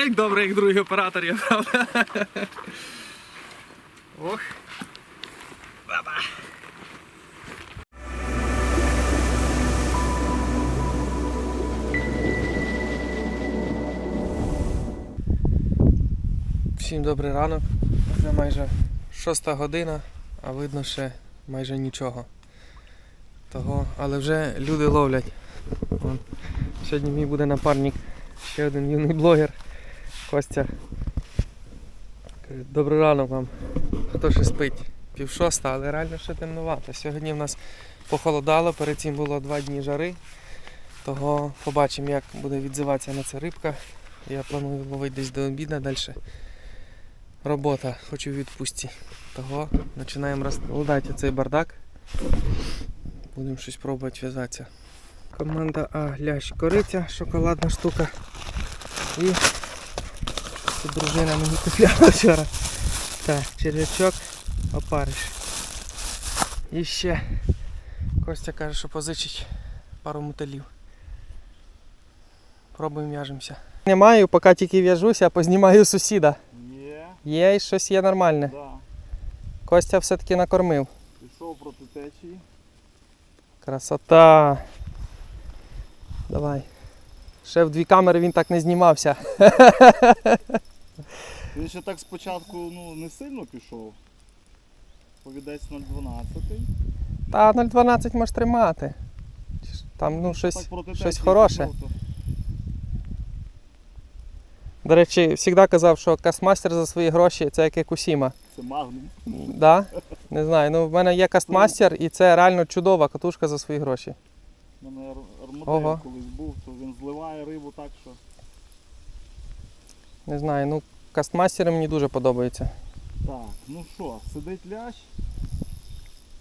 Як добре, як другий оператор є, правда? Ох. Баба. Всім добрий ранок. Вже майже шоста година, а видно ще майже нічого. Того, але вже люди ловлять. Сьогодні мій буде напарник, ще один юний блогер. Костя. Добрий ранок вам. Хто ще спить? Пів шоста, але реально ще темнувато. Сьогодні в нас похолодало, перед цим було два дні жари. Того побачимо, як буде відзиватися на це рибка. Я планую ловити десь до обіду далі. Робота, хочу відпустці. Того починаємо розкладати цей бардак. Будемо щось пробувати в'язатися. Команда А лящ кориця, шоколадна штука. І тут дружина мені купляла вчора. Так, черв'ячок, опариш. І ще Костя каже, що позичить пару мотилів. Пробуємо в'яжемося. Не маю, поки тільки в'яжуся, а познімаю сусіда. Є, Є і щось є нормальне. да. Костя все-таки накормив. Пішов проти течії. Красота. Давай. Ще в дві камери він так не знімався. Він ще так спочатку ну, не сильно пішов. Повідець 0,12. Та 0,12 можеш тримати. Там ну, щось, проти щось хороше. пішов, то До речі, завжди казав, що кастмастер за свої гроші це як Якусіма. Це магнум. Да? Не знаю. Ну, в мене є кастмастер і це реально чудова катушка за свої гроші. У мене ар- Ого. колись був, то він зливає рибу так, що. Не знаю, ну кастмастери мені дуже подобаються. Так, ну що, сидить лящ,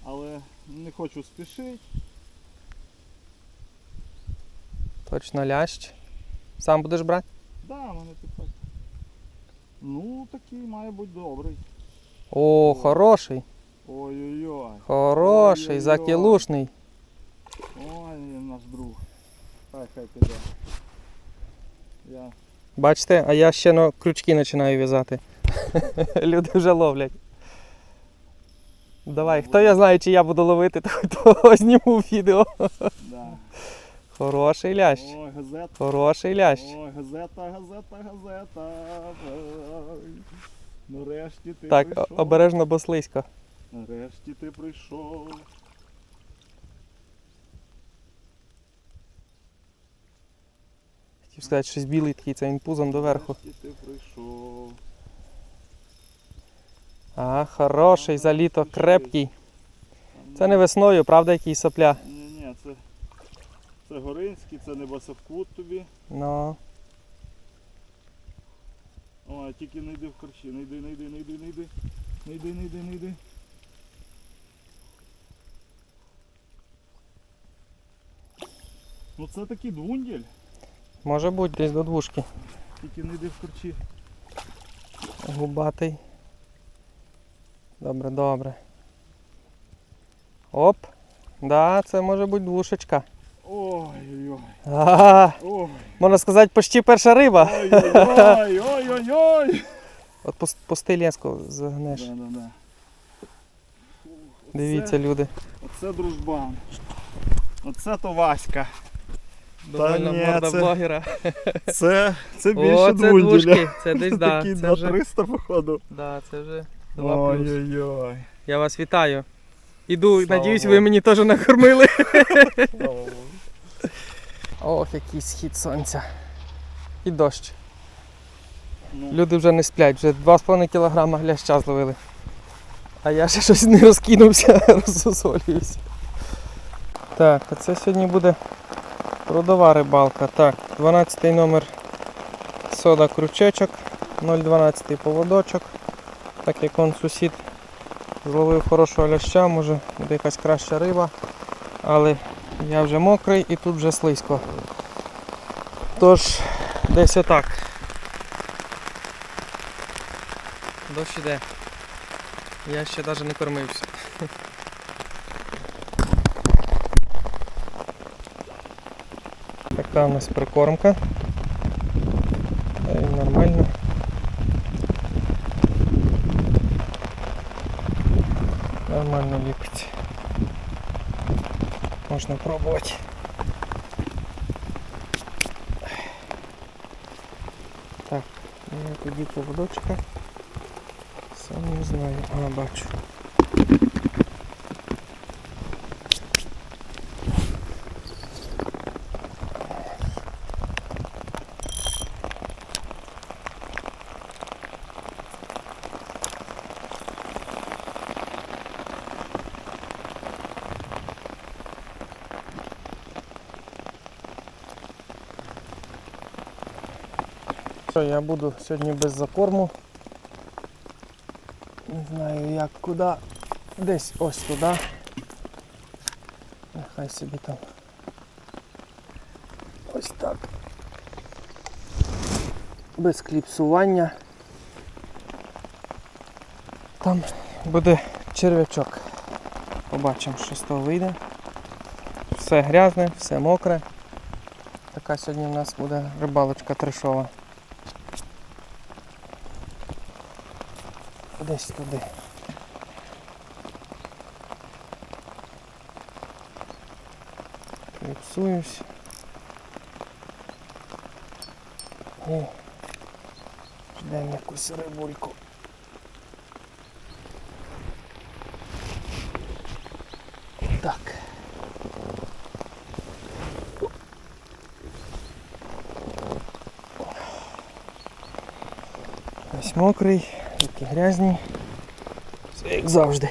але не хочу спішити. Точно лящ. Сам будеш брати? Да, в мене тут. Ну, такий має бути добрий. О, хороший. Ой-ой-ой. Хороший, Ой-ой-ой. закілушний. Ой, наш друг. Хай хай піде. Я Бачите, а я ще на крючки починаю в'язати. Люди вже ловлять. Давай, хто я знає, чи я буду ловити, то зніму відео. Хороший лящ. Ой, газета. Хороший лящ. Ой, газета, газета, газета. Нарешті ти Так, прийшов. обережно, бо слизько. Нарешті ти прийшов. Хотів сказати, щось білий такий, це він пузом доверху. А, хороший, за літо, крепкий. Це не весною, правда, який сопля. Ні, ні, це, це Горинський, це не басовкут тобі. Ну, Ой, тільки не йди в корчі, не йди, не йди, не йди, не йди. Не йди, не йди, не йди. Ну це такий двунділь, може бути десь до двушки. тільки не йди в корчі. Губатий. Добре, добре. Оп. Да, це може бути двушечка. Ой-ой-ой. Ой. можна сказати, почти перша риба. Ой-ой-ой. От пус- пусти леску загнеш. Да, да, да. Дивіться, люди. Оце дружбан. Оце то Васька. Довольно ні, морда це- блогера. Це, це більше О, це двунділя. двушки. Це десь, да. Такий Це на вже, 300 походу. да, це вже 2 плюс. Ой-ой-ой. Я вас вітаю. Іду, Слава надіюсь, Богу. ви мені теж накормили. Ох, який схід сонця. І дощ. Ну, Люди вже не сплять, вже 2,5 кг гляща зловили. А я ще щось не розкинувся, розсосолююсь. Так, а це сьогодні буде трудова рибалка. Так, 12 номер сода крючечок, 0,12 поводочок. Так як он сусід зловив хорошого ляща, може буде якась краща риба. Але я вже мокрий і тут вже слизько. Тож, десь отак. Дощ іде. Я ще навіть не кормився. Така у нас прикормка. Та нормально. Нормально ліпиться. Можна пробувати. Так, я тоді поводочка. Сам не знаю. А, бачу. Що, я буду сьогодні без закорму. Не знаю як, куди. Десь ось туди. Нехай собі там. Ось так. Без кліпсування. Там буде черв'ячок. Побачимо, що з того вийде. Все грязне, все мокре. Така сьогодні у нас буде рибалочка трешова. Десь туди. Кліпсуюсь. І ждемо якусь рибульку. Так. Ось мокрий, руки грязні. Все як завжди.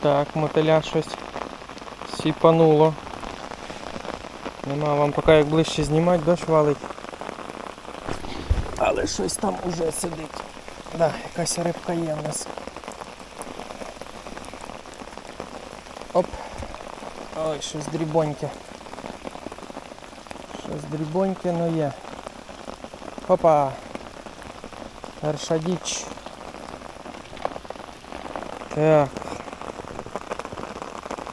Так, мотиля щось сіпануло. Нема вам поки як ближче знімати, дощ валить. Але щось там уже сидить. Да, якась рибка є в нас. Оп. Ой, щось дрібоньке. Щось дрібоньке, но є. Опа. Перша діч. Так.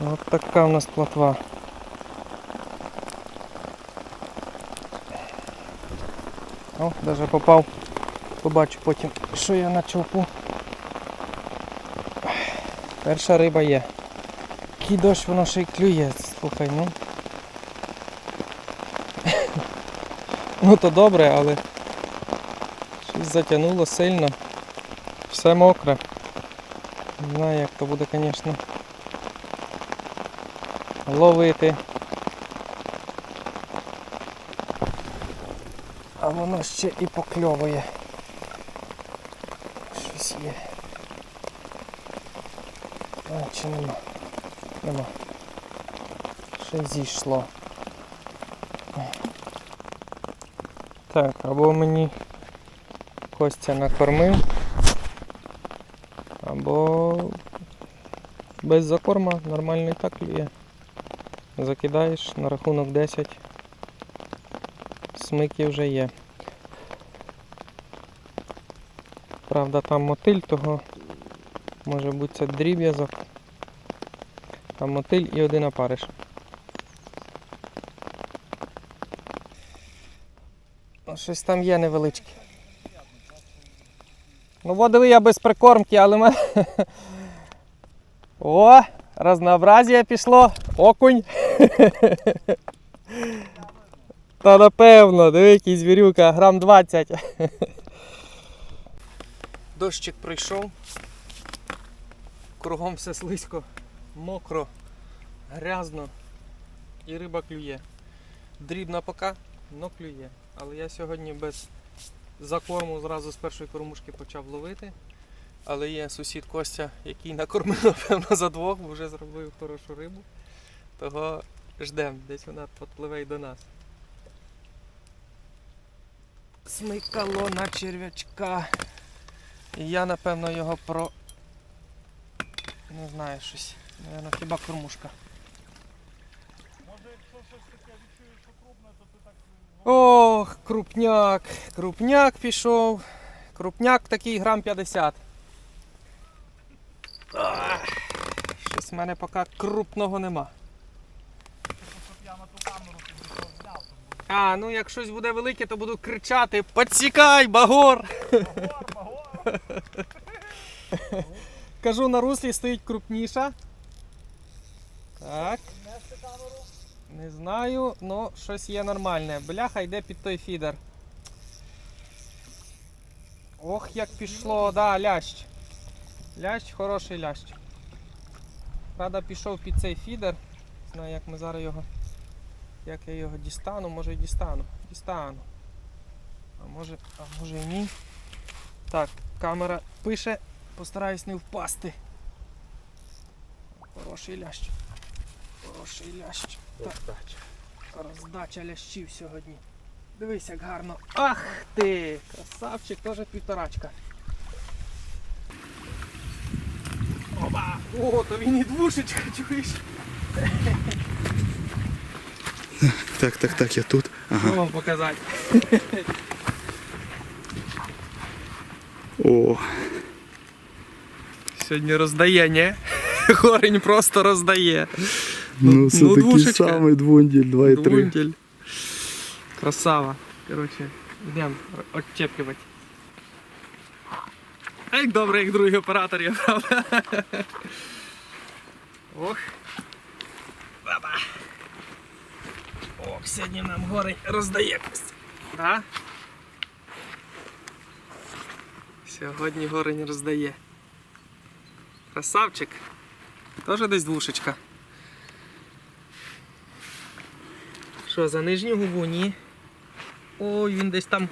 От така у нас плотва. О, даже попав. Побачу потім, що я на човпу. Перша риба є. Який дощ воно ще й клює, слухай, ну. Ну то добре, але щось затягнуло сильно. Все мокре. Не знаю як то буде, звісно. Ловити. А воно ще і покльовує. Щось є. А, чи нема? Нема. Ще зійшло. Так, або мені Костя накормив, або без закорма нормально і так клює. Закидаєш на рахунок 10. Смики вже є. Правда, там мотиль, того може бути це дріб'язок. Там мотиль і один опариш. Щось там є невеличке. Ну, от диви, я без прикормки, але мене. О, разнообразія пішло. Окунь. Та напевно, диви, який звірюка, грам 20. Дощик прийшов. Кругом все слизько, мокро, грязно і риба клює. Дрібна пока, но клює. Але я сьогодні без закорму зразу з першої кормушки почав ловити. Але є сусід Костя, який накормив, напевно, за двох, бо вже зробив хорошу рибу. Того ждемо, десь вона підпливе й до нас. Смикало на черв'ячка. І я, напевно, його про. Не знаю щось. Наверно, хіба кормушка. Ох, крупняк, крупняк пішов. Крупняк такий грам 50. Ах, щось в мене поки крупного нема. А, ну як щось буде велике, то буду кричати Подсікай, багор! Багор, багор! Кажу, на руслі стоїть крупніша. Так. Не знаю, ну щось є нормальне. Бляха йде під той фідер. Ох, як пішло, да, лящ. Лящ, хороший лящ. Правда, пішов під цей фідер. Не знаю, як ми зараз його. Як я його дістану, може і дістану. Дістану. А може, а може і ні. Так, камера пише, постараюсь не впасти. Хороший лящ. Хороший лящ. Так, роздача лящів сьогодні. Дивись, як гарно. Ах ти! Красавчик, теж півторачка. Опа! О, то він і двушечка, чуєш? Так, так, так, я тут. Що вам показати? О, Сьогодні роздає, ні? Горень просто роздає. ну це ну, такий двушечка. самий двунділь 2,3. Двунтель. Красава. Короче, йдемо відчеплювати. А як добре, як другий оператор є, правда? Ох. Баба. Ох, сьогодні нам горень роздає. Да? Сьогодні горень роздає. Красавчик. Тоже десь двушечка. Що, за нижню губу? Ні. Ой, він десь там.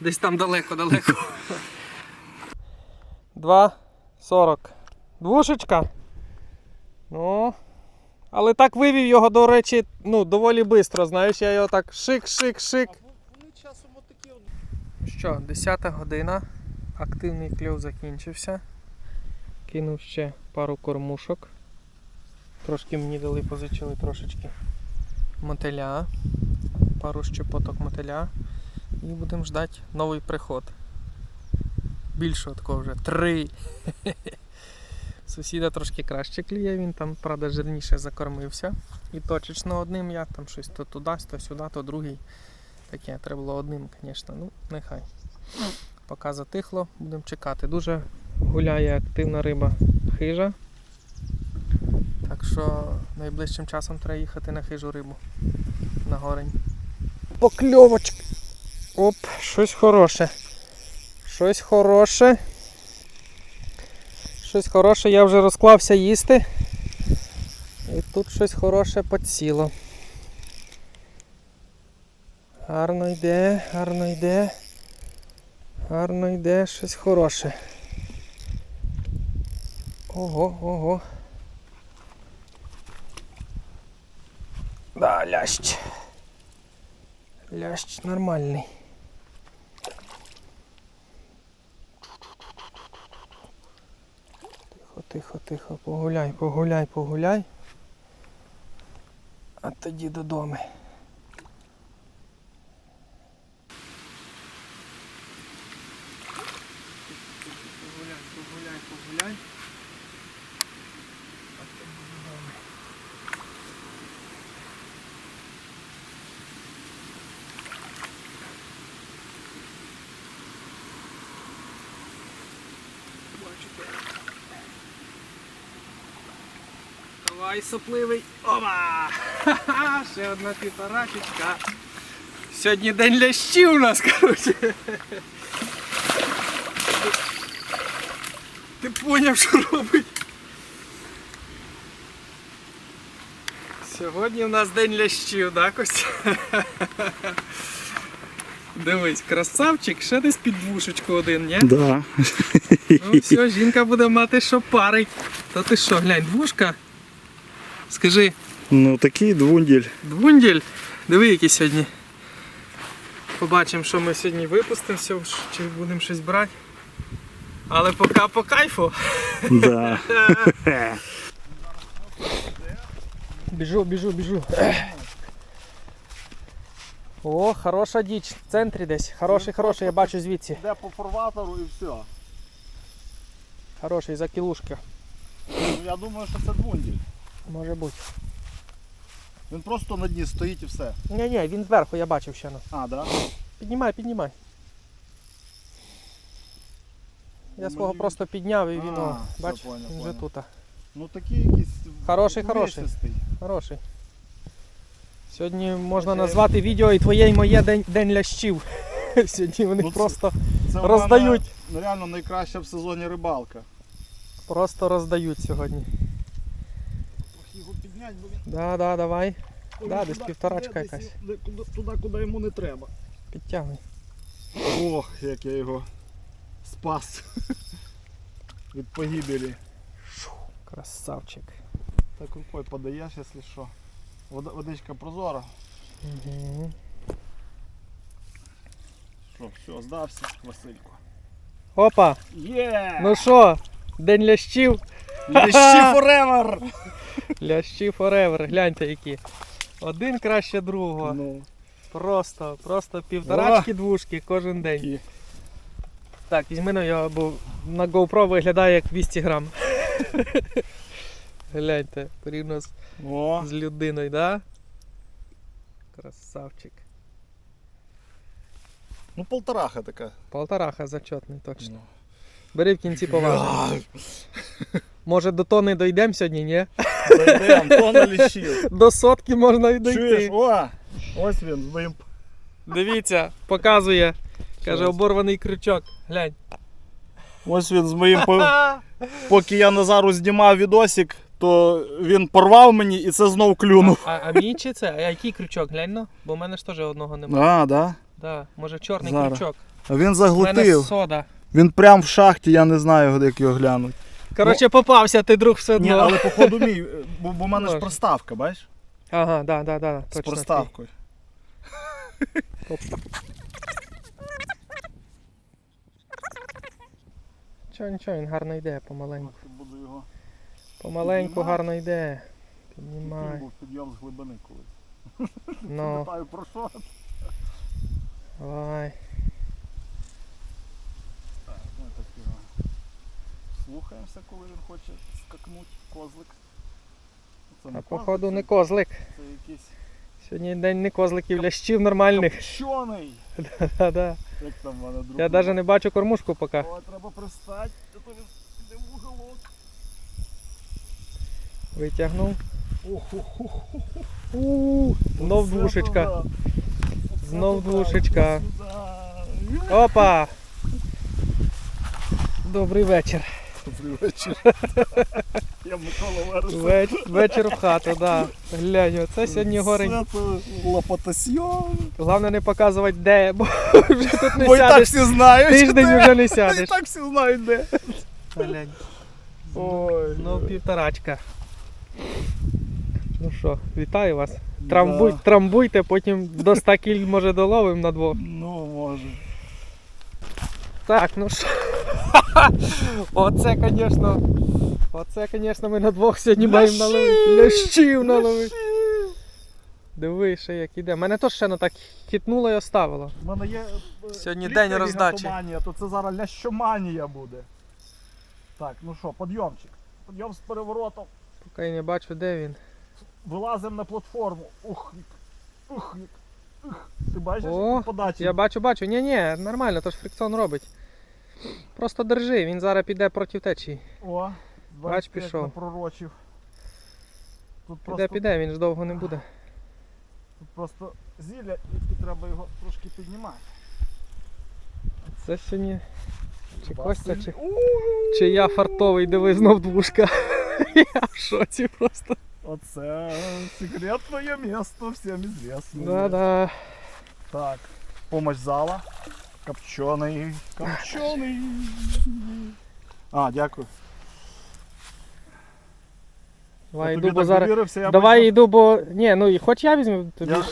Десь там далеко-далеко. 2,40. Двушечка. Ну. Але так вивів його, до речі, ну, доволі швидко. Знаєш, я його так шик-шик-шик. Що, 10 година. Активний кльов закінчився. Кинув ще пару кормушок. Трошки мені дали, позичили трошечки мотиля. Пару щепоток мотиля. І будемо ждати новий приход. Більшого такого вже. Три. Сусіда трошки краще клює, він там, правда, жирніше закормився. І точечно одним я там щось то туди, то сюди, то другий. Таке, треба було одним, звісно. Ну, нехай. Поки затихло, будемо чекати. Дуже гуляє активна риба хижа. Що найближчим часом треба їхати на хижу рибу. На горень. Покльовочки. Оп, щось хороше. Щось хороше. Щось хороше, я вже розклався їсти. І тут щось хороше підсіло. Гарно йде, гарно йде. Гарно йде щось хороше. Ого, ого. Да, лящ. Лящ нормальний. Тихо, тихо, тихо, погуляй, погуляй, погуляй. А тоді додому. Давай сопливий. Оба! Ха-ха! Ще одна півторачечка. Сьогодні день лящів у нас, коротше. Ти поняв, що робить? Сьогодні у нас день лящів, да, Костя? Дивись, красавчик, ще десь під двушечку один, ні? Да. Ну все, жінка буде мати що парить. То ти що, глянь, двушка? Скажи, Ну такий двунділь. двунділь? Диви, які сьогодні. Побачимо, що ми сьогодні випустимо, чи будемо щось брати. Але поки по кайфу. Да. Біжу, біжу, біжу. О, хороша діч. В центрі десь. Хороший, хороший, я бачу звідси. Йде по фарватеру і все. Хороший, за кілушки. Ну, я думаю, що це двунділь. Може бути. Він просто на дні стоїть і все. Ні, ні, він зверху, я бачив ще. ну. А, да? Піднімай, піднімай. Я свого Мені- просто підняв і він, А, о, все, бач, поняв, він вже тут. Ну такий якийсь Хороший, хороший. Хороший. Сьогодні можна Це- назвати відео і твоє, і моє день, день лящів. Сьогодні вони Ну, це- просто, Це в Роздають. мене реально найкраща в сезоні рибалка. просто роздають сьогодні. Підняти, бо він Да, да, давай. Ой, Да, він десь туди- півторачка туди, десь якась. де- куди- Туди, куди йому не треба. Підтягуй. Ох, як я його спас від погибелі. Красавчик. Так рукою подаєш, якщо що. Вода- Водичка прозора. Угу. Що, все, здався, Василько. Опа! Є! Ну що, день лящів? Лещі forever! Лящі forever, гляньте які. Один краще другого. Ну, Просто, просто півторачки, двушки кожен день. такі. Так, візьми на його, бо на GoPro виглядає як 200 грам. Гляньте, порівняно з, О, з людиною, да? Красавчик. ну полтораха така. Полтораха зачетний точно. Ну. Бери в кінці поважно. Може до тони дійдемо сьогодні, ні? Ліщів. До сотки можна і Чуєш? О! Ось він моїм. Дивіться, показує. Каже, оборваний крючок. Глянь. Ось він з моїм. по- Поки я Назару знімав відосик, то він порвав мені і це знов клюнув. А, а мій чи це? А який крючок? Глянь ну, бо в мене ж теж одного немає. А, да? Да, може чорний Зараз. крючок. А він У мене сода. Він прям в шахті, я не знаю, як його глянуть. Коротше, попався ти друг все одно. Ні, але походу мій, бо, бо в мене ж Може. проставка, бачиш? Ага, да, да, да, З точно. проставкою. Нічого, нічого, він гарно йде, помаленьку. Буду його. Помаленьку Піднімай. гарно йде. Піднімай. був підйом з глибини колись. Ну, Питаю про що? давай. Так, ми так його слухаємося, коли він хоче скакнути, козлик. Це А козлик, походу не козлик. Це якийсь Сьогодні день не козликів, лящів нормальних. копчений. Да-да. Як там в мене друг. Я навіть не бачу кормушку поки. О, треба пристати, а то він піде в уголок. Витягнув. Знов двушечка. Знов двушечка. Опа! Добрий вечір. Добрий вечір. Я Микола Верес. Веч, вечір в хату, да. Глянь, оце сьогодні горень. Це лопатасьйон. Головне не показувати де, бо вже тут не Бо і так сядеш. всі знають. Тиждень де. вже не І сядеш. так всі знають де. Глянь. Ой. Ну, півторачка. Ну що, вітаю вас. Трамбуй, Да. Трамбуйте, потім до 100 кіль може доловим на двох. Ну, може. Так, ну що. Оце, звісно. Оце, звісно, ми на двох сьогодні маємо наловити. Лящів наловити. Диви, ще як іде. Мене теж ще так хитнуло і оставило. У мене є е, Сьогодні день роздачі. гігантоманія, то це зараз лящоманія буде. Так, ну що, подйомчик. Подйом з переворотом. Поки я не бачу, де він. Вилазимо на платформу. Ух, ух, ух. Ти бачиш, О, подачі? Я бачу, бачу. Ні, ні, нормально, то ж фрикціон робить. Просто держи, він зараз піде проти течії. О, Бач, пішов. напророчив. Тут Піде, просто, піде, він ж довго не буде. тут просто зілля і, треба його трошки піднімати. Це сьогодні. Чи Костя, чи, чи я фартовий, диви знов двушка. Я в шоці просто. Оце секретне місто, всім известно. Да-да. Так, помощь зала. Копчений. Копчений. А, дякую. Давай йду, бо зараз. я Давай бачив. йду, бо. Ні, ну і хоч я візьму, тобі Я...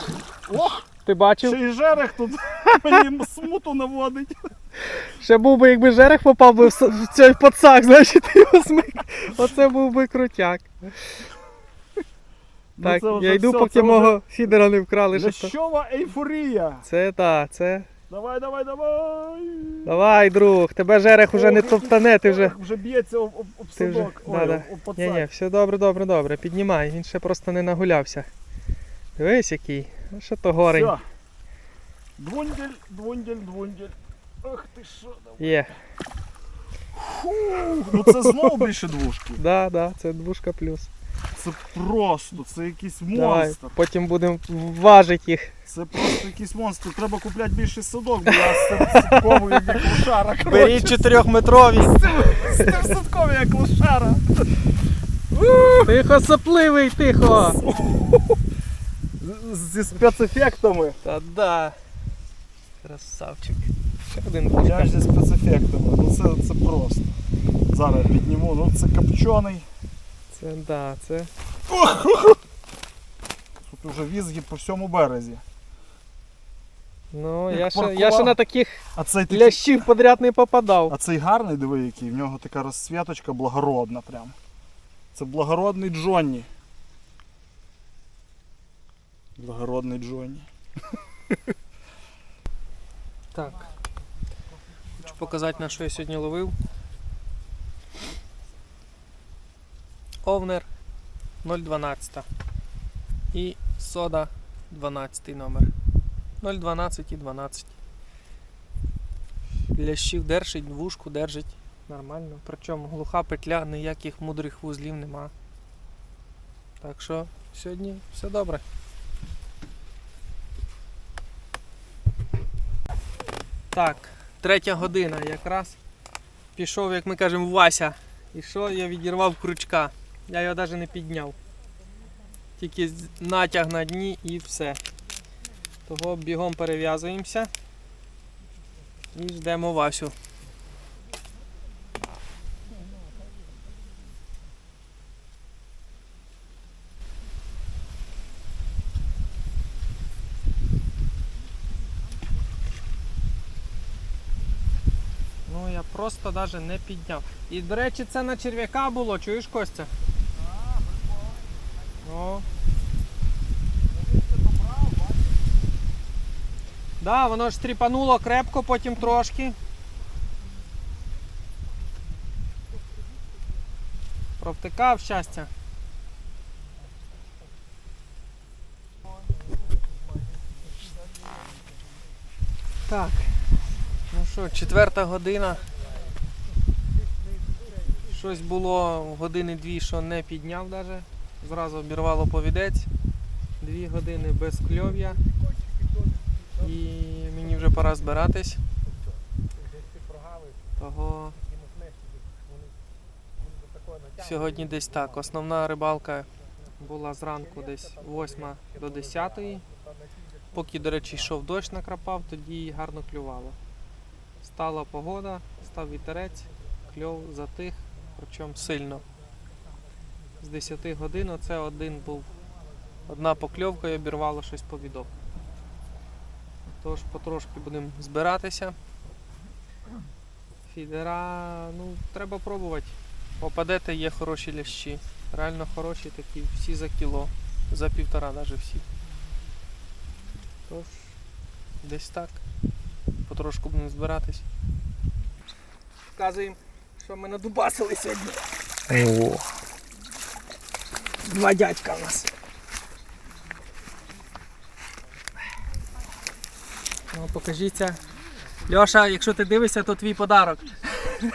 Ох, ти бачив. ще й жерех тут мені смуту наводить. Ще був би, якби жерех попав би в, с- в цей подсак, значить ти його смик. Оце був би крутяк. Так, Ну, це вже я йду, все, поки це мого фідера не вкрали. Що то. Лящова ейфорія. Це та, це. Давай, давай, давай. Давай, друг, тебе жерех уже не топтане, ти вже. Вже б'ється об, об, об Ти вже. садок. Ой, да. об, об Ні, ні, все добре, добре, добре. Піднімай, він ще просто не нагулявся. Дивись який. А Що то горень? Все. Двундель, двундель, двундель. Ах ти що. Є. Фу, ну це знову більше двушки. Да, да, це двушка плюс. Це просто, це якийсь Давай, монстр. потім будемо важити їх. Це просто якийсь монстр. Треба купляти більше садок, бо я з цим садковою як лошара. Беріть чотирьохметрові. з садковою як лошара. Тихо, сопливий, тихо. Зі спецефектами. Та да. Красавчик. Ще один Я ж зі спецефектами. Ну це, це просто. Зараз я підніму. Ну це копчений. Це да, це. Тут уже візги по всьому березі. Ну, Як я ще, я паркував. ще на таких А цей такий- лящів подряд не попадав. А цей гарний, диви, який, в нього така розсвіточка благородна прям. Це благородний Джонні. Благородний Джонні. Так. Хочу показати, на що я сьогодні ловив. Овнер 012 і сода 12 номер. 012 і 12. Лящів держить, двушку держить нормально. Причому глуха петля, ніяких мудрих вузлів нема. Так що сьогодні все добре. Так, третя година якраз. Пішов, як ми кажемо, Вася. І що я відірвав крючка. Я його навіть не підняв. Тільки натяг на дні і все. Того бігом перев'язуємося і ждемо Васю. Ну я просто навіть не підняв. І до речі, це на черв'яка було, чуєш Костя? Ну. Да, воно ж тріпануло крепко, потім трошки. Провтикав щастя. Так. Ну що, четверта година. Щось було години дві, що не підняв даже. Зразу обірвало повідець. Дві години без кльов'я. І мені вже пора збиратись. Того сьогодні десь так. Основна рибалка була зранку десь 8 до 10. Поки, до речі, йшов дощ накрапав, тоді гарно клювало. Стала погода, став вітерець, кльов затих, причому сильно. З 10 годин оце один був. Одна покльовка і обірвало щось по відок. Тож потрошки будемо збиратися. Фідера, ну, треба пробувати. Попадете, є хороші лящі. Реально хороші такі, всі за кіло, за півтора навіть всі. Тож, десь так. Потрошку будемо збиратись. Вказуємо, що ми надубасили сьогодні. О. Два дядька у нас. Ну, покажіться. Льоша, якщо ти дивишся, то твій подарок.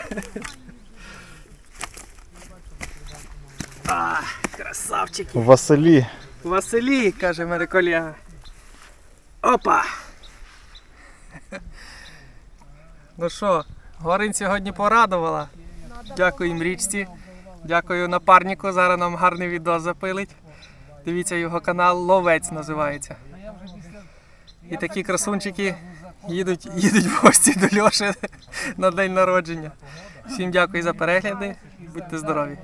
А, красавчики. Василі. Василій, каже мене колега. Опа! Ну що, Горин сьогодні порадувала. Дякую річці. Дякую напарнику. Зараз нам гарний відео запилить. Дивіться його канал Ловець називається. І такі красунчики їдуть, їдуть в гості до Льоші на день народження. Всім дякую за перегляди. Будьте здорові!